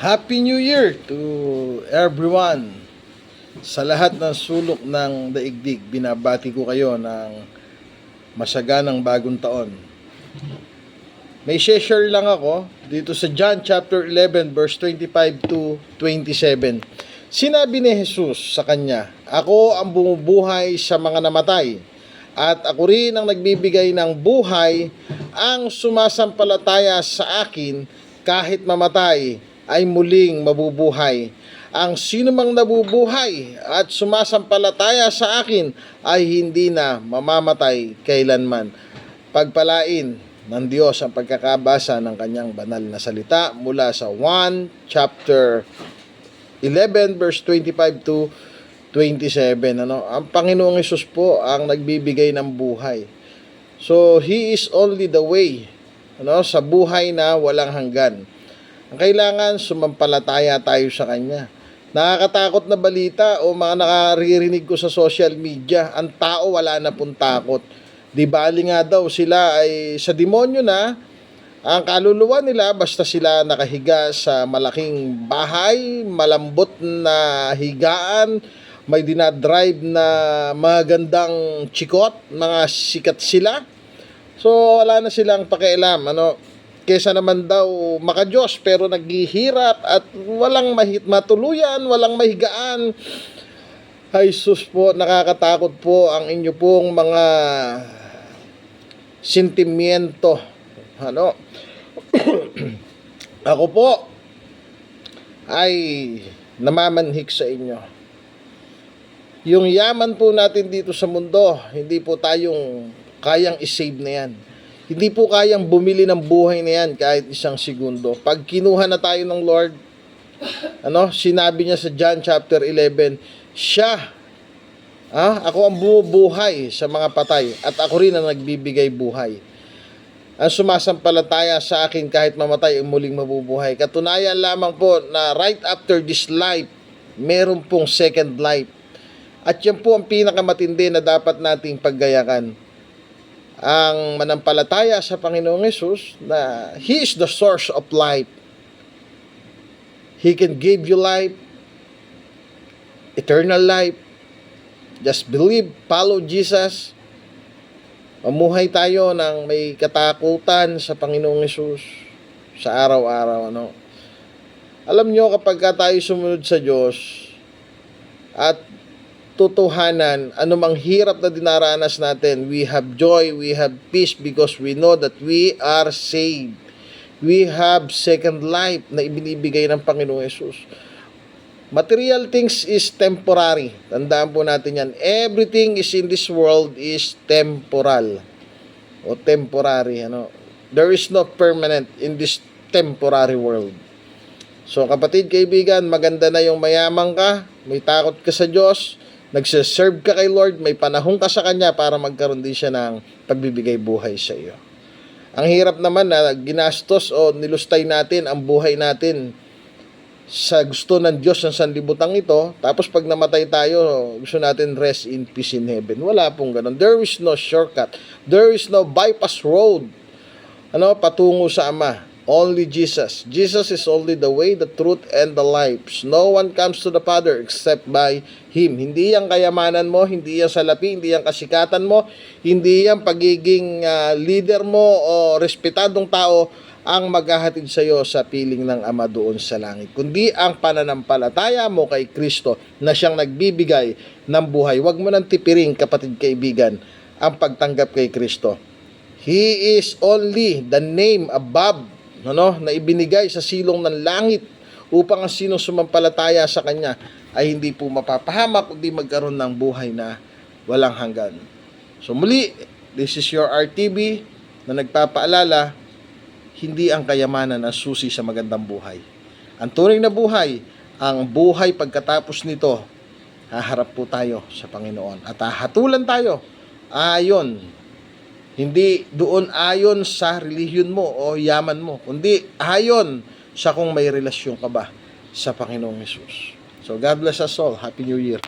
Happy New Year to everyone. Sa lahat ng sulok ng daigdig, binabati ko kayo ng masaganang bagong taon. May share lang ako dito sa John chapter 11 verse 25 to 27. Sinabi ni Jesus sa kanya, Ako ang bumubuhay sa mga namatay at ako rin ang nagbibigay ng buhay ang sumasampalataya sa akin kahit mamatay ay muling mabubuhay. Ang sino mang nabubuhay at sumasampalataya sa akin ay hindi na mamamatay kailanman. Pagpalain ng Diyos ang pagkakabasa ng kanyang banal na salita mula sa 1 chapter 11 verse 25 to 27 ano? Ang Panginoong Hesus po ang nagbibigay ng buhay. So he is only the way ano? Sa buhay na walang hanggan ang kailangan sumampalataya tayo sa kanya. Nakakatakot na balita o mga nakaririnig ko sa social media ang tao wala na pong takot. Di bali nga daw sila ay sa demonyo na. Ang kaluluwa nila basta sila nakahiga sa malaking bahay, malambot na higaan, may dinadrive na magandang chikot, mga sikat sila. So wala na silang pakialam, ano, kesa naman daw makadiyos pero naghihirap at walang mahit matuluyan, walang mahigaan. Ay sus po, nakakatakot po ang inyo pong mga sentimiento. Ano? Ako po ay namamanhik sa inyo. Yung yaman po natin dito sa mundo, hindi po tayong kayang isave na yan. Hindi po kayang bumili ng buhay na yan kahit isang segundo. Pag kinuha na tayo ng Lord, ano, sinabi niya sa John chapter 11, siya, ah, ako ang bumubuhay sa mga patay at ako rin ang nagbibigay buhay ang sumasampalataya sa akin kahit mamatay ay muling mabubuhay. Katunayan lamang po na right after this life, meron pong second life. At yan po ang pinakamatindi na dapat nating paggayakan. Ang manampalataya sa Panginoong Yesus na He is the source of life. He can give you life, eternal life. Just believe, follow Jesus, Mamuhay tayo ng may katakutan sa Panginoong Yesus sa araw-araw. Ano? Alam nyo, kapag ka tayo sumunod sa Diyos at tutuhanan, anumang hirap na dinaranas natin, we have joy, we have peace because we know that we are saved. We have second life na ibinibigay ng Panginoong Yesus. Material things is temporary. Tandaan po natin yan. Everything is in this world is temporal. O temporary. Ano? There is no permanent in this temporary world. So kapatid, kaibigan, maganda na yung mayaman ka, may takot ka sa Diyos, nagsiserve ka kay Lord, may panahon ka sa Kanya para magkaroon din siya ng pagbibigay buhay sa iyo. Ang hirap naman na ginastos o nilustay natin ang buhay natin sa gusto ng Diyos ng sanlibutan ito, tapos pag namatay tayo, gusto natin rest in peace in heaven. Wala pong ganun. There is no shortcut. There is no bypass road. Ano, patungo sa Ama. Only Jesus. Jesus is only the way, the truth, and the life. No one comes to the Father except by Him. Hindi yan kayamanan mo, hindi yan salapi, hindi yan kasikatan mo, hindi yan pagiging uh, leader mo o respetadong tao, ang maghahatid sa iyo sa piling ng Ama doon sa langit, kundi ang pananampalataya mo kay Kristo na siyang nagbibigay ng buhay. Huwag mo nang tipiring, kapatid kaibigan, ang pagtanggap kay Kristo. He is only the name above ano, na ibinigay sa silong ng langit upang ang sinong sumampalataya sa Kanya ay hindi po mapapahamak kundi magkaroon ng buhay na walang hanggan. So muli, this is your RTV na nagpapaalala hindi ang kayamanan ang susi sa magandang buhay. Ang tunay na buhay, ang buhay pagkatapos nito, haharap po tayo sa Panginoon at hahatulan tayo ayon hindi doon ayon sa relihiyon mo o yaman mo, kundi ayon sa kung may relasyon ka ba sa Panginoong Yesus. So God bless us all. Happy New Year.